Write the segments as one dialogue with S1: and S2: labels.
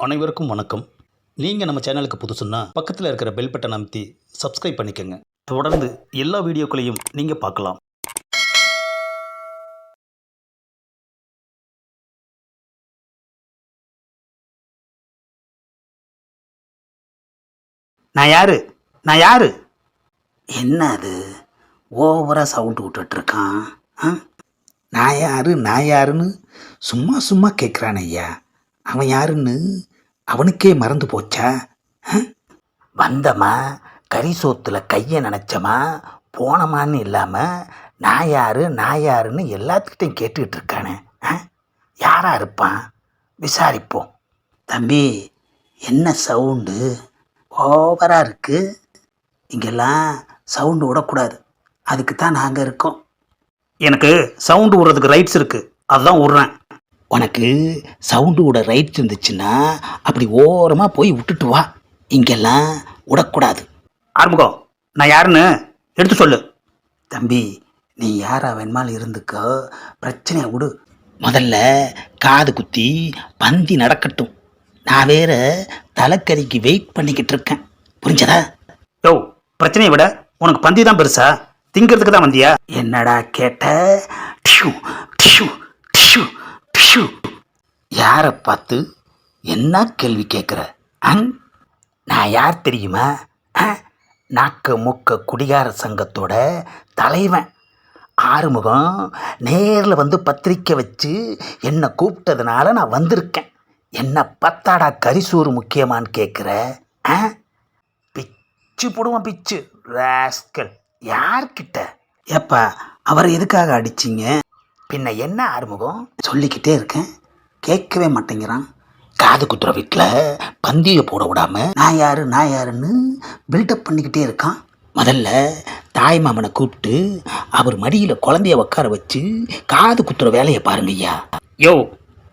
S1: அனைவருக்கும் வணக்கம். நீங்கள் நம்ம சேனலுக்கு புதுசுன்னா பக்கத்தில் இருக்கிற பெல் பட்டன் அமைத்தி சப்ஸ்கிரைப் பண்ணிக்கோங்க. தொடர்ந்து எல்லா வீடியோக்களையும் நீங்கள் பார்க்கலாம். நான் யாரு? நான் யாரு? என்ன அது? ஓவராக சவுண்டு விட்டுட்டு இருக்கான் ஆ? நான் யாரு? நான் யாருன்னு சும்மா சும்மா கேட்குறான் ஐயா. அவன் யாருன்னு அவனுக்கே மறந்து போச்சா? ஆ? வந்தமா கறி சோத்தில் கையை நினச்சமா போனமான்னு இல்லாமல் நான் யாரு நான் யாருன்னு எல்லாத்துக்கிட்டையும் கேட்டுக்கிட்டு இருக்கானே. ஆ? யாரா இருப்பான்? விசாரிப்போம். தம்பி என்ன சவுண்டு? ஓவராக இருக்குது இங்கெல்லாம் சவுண்டு விடக்கூடாது. அதுக்கு தான் நாங்கள் இருக்கோம். எனக்கு சவுண்டு விடுறதுக்கு ரைட்ஸ் இருக்குது அதுதான் விட்றேன். உனக்கு சவுண்டு விட ரைட்ஸ் இருந்துச்சுன்னா அப்படி ஓரமாக போய் விட்டுட்டு வா. இங்கெல்லாம் விடக்கூடாது. ஆரம்பிக்கும் நான் யாருன்னு எடுத்து சொல்லு. தம்பி நீ யாரா வேணுமாலும் இருந்துக்கோ. பிரச்சனையை விடு. முதல்ல காது குத்தி பந்தி நடக்கட்டும். நான் வேற தலைக்கறிக்கு வெயிட் பண்ணிக்கிட்டு இருக்கேன். புரிஞ்சதா? யோ பிரச்சனையை விட உனக்கு பந்தி தான் பெருசா? திங்கிறதுக்கு தான் வந்தியா? என்னடா கேட்ட? டிஷு டிஷு டிஷு. யாரை பார்த்து என்ன கேள்வி கேட்குற? அங் நான் யார் தெரியுமா? ஆ? நாக்க முக்க குடிகார சங்கத்தோட தலைவன். ஆறுமுகம் நேரில் வந்து பத்திரிக்கை வச்சு என்னை கூப்பிட்டதுனால நான் வந்திருக்கேன். என்ன பத்தாடா கரிசூறு முக்கியமான்னு கேட்குற? ஆ பிச்சு போடுவான் பிச்சு. ராஸ்கல். யார்கிட்ட? ஏப்பா அவரை எதுக்காக அடிச்சிங்க? பின்ன என்ன ஆறுமுகம்? சொல்லிக்கிட்டே இருக்கேன். கேட்கவே மாட்டேங்கிறான். காது குத்துற வீட்டில் பந்தியை போட விடாம நான் யாரு நான் யாருன்னு பில்டப் பண்ணிக்கிட்டே இருக்கான். முதல்ல தாய் மாமனை கூப்பிட்டு அவர் மடியில் குழந்தைய உட்கார வச்சு காது குத்துற வேலையை பாருங்க ஐயா. யோ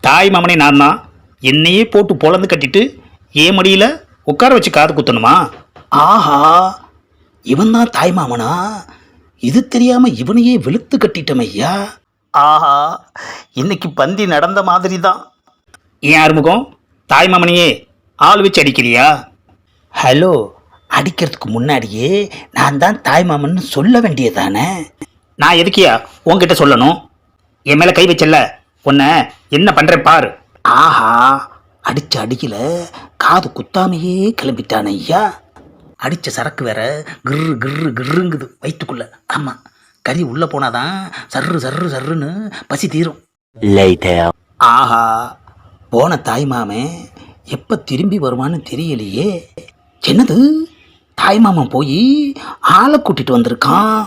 S1: தாய் மாமனே நான் தான் என்னையே போட்டு பொழந்து கட்டிட்டு ஏன் மடியில் உட்கார வச்சு காது குத்தணுமா? ஆஹா இவன் தான் தாய் மாமனா? இது தெரியாம இவனையே வெளுத்து கட்டிட்டோம் ஐயா. ஆஹா இன்னைக்கு பந்தி நடந்த மாதிரி தான் ஏன் ஆறுமுகம்? தாய் மாமனையே ஆள் வச்சு அடிக்கிறியா? ஹலோ அடிக்கிறதுக்கு முன்னாடியே நான் தான் தாய் மாமன்னு சொல்ல வேண்டியதானே? நான் எதுக்கியா உன்கிட்ட சொல்லணும்? என் மேலே கை வச்சல உன்னை என்ன பண்ணுறேன் பாரு. ஆஹா அடிச்ச அடிக்கல காது குத்தாமையே கிளம்பிட்டான் ஐயா. அடித்த சரக்கு வேற கிர்ரு கிர்ரு கிர்ருங்குது வயிற்றுக்குள்ள ஆமாம் கறி உள்ளே போனாதான் சர்ரு சர்ரு சர்ருன்னு பசி தீரும். ஆஹா போன தாய் மாமன் எப்போ திரும்பி வருவான்னு தெரியலையே. என்னது? தாய் மாமன் போய் ஆளை கூட்டிட்டு வந்திருக்கான்.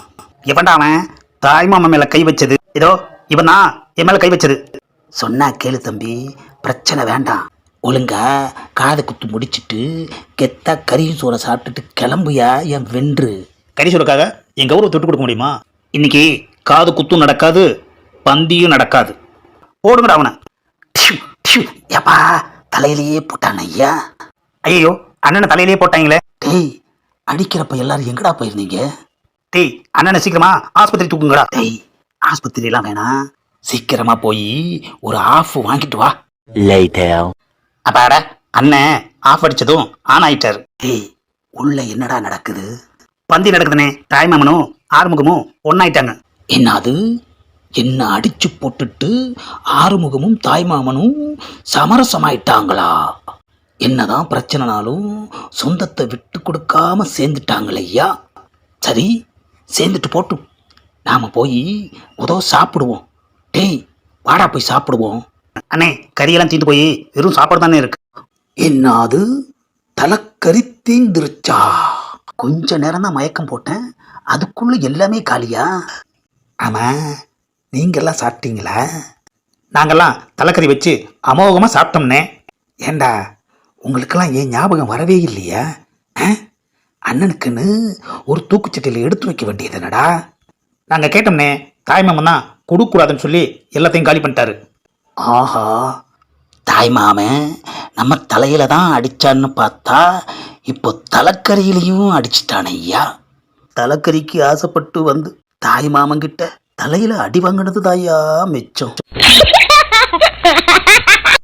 S1: எவன்டா அவன்? தாய் மாமன் மேலே கை வச்சது. இதோ இவன் தான் என் மேலே கை வச்சது. சொன்னா கேளு தம்பி பிரச்சனை வேண்டாம். ஒழுங்கா காதை குத்து முடிச்சிட்டு கெத்தா கறி சோறை சாப்பிட்டுட்டு கிளம்புயா என் வென்று. கறி சோறுக்காக என் கௌரவ தொட்டு கொடுக்க முடியுமா? இன்னைக்கு காது குத்தும் நடக்காது பந்தியும் நடக்காது. போடுங்கடா அவனை. ஏப்பா தலையிலேயே போட்டான் ஐயா. ஐயோ அண்ணனை தலையிலேயே போட்டாங்களே. டேய் அடிக்கிறப்ப எல்லாரும் எங்கடா போயிருந்தீங்க? டேய் அண்ணனை சீக்கிரமா ஆஸ்பத்திரி தூக்குங்கடா. டேய் ஆஸ்பத்திரியெல்லாம் வேணாம். சீக்கிரமா போய் ஒரு ஆஃப் வாங்கிட்டு வா. அப்பாடா அண்ணன் ஆஃப் அடிச்சதும் ஆன் ஆயிட்டாரு. டேய் உள்ள என்னடா நடக்குது? பந்தி நடக்குதுனே தாய்மாமனும் ஆறுமுகமும் ஒன்னாயிட்டாங்க. என்னது? என்ன அடிச்சு போட்டுட்டு ஆறுமுகமும் தாய்மாமனும் சமரசமாயிட்டாங்களா? என்னதான் பிரச்சனைனாலும் சொந்தத்தை விட்டு கொடுக்காம சேர்ந்துட்டாங்களே ஐயா. சரி சேர்ந்துட்டு போட்டும் நாம போய் உதவ சாப்பிடுவோம். டேய் வாடா போய் சாப்பிடுவோம். அண்ணே கறியெல்லாம் தீந்து போய் வெறும் சாப்பாடு தானே இருக்கு. என்ன அது தலைக்கறி தீந்துருச்சா? கொஞ்ச நேரம் தான் மயக்கம் போட்டேன். அதுக்குள்ளே எல்லாமே காலியா? ஆமாம் நீங்கள்லாம் சாப்பிட்டீங்களா? நாங்கள்லாம் தலைக்கறி வச்சு அமோகமாக சாப்பிட்டோம்னே. ஏண்டா உங்களுக்கெல்லாம் ஏன் ஞாபகம் வரவே இல்லையா? ஆ? அண்ணனுக்குன்னு ஒரு தூக்குச்சட்டியில் எடுத்து வைக்க வேண்டியது என்னடா? நாங்கள் கேட்டோம்னே தாய்மாமன் தான் கொடுக்கூடாதுன்னு சொல்லி எல்லாத்தையும் காலி பண்ணிட்டாரு. ஆஹா. தாய் மாமன் நம்ம தலையில் தான் அடித்தான்னு பார்த்தா இப்போ தலைக்கறியிலையும் அடிச்சிட்டான ஐயா தலைக்கறிக்கு ஆசைப்பட்டு வந்து தாய் மாமன் கிட்ட தலையில அடி வாங்கினது தாயா மிச்சம்.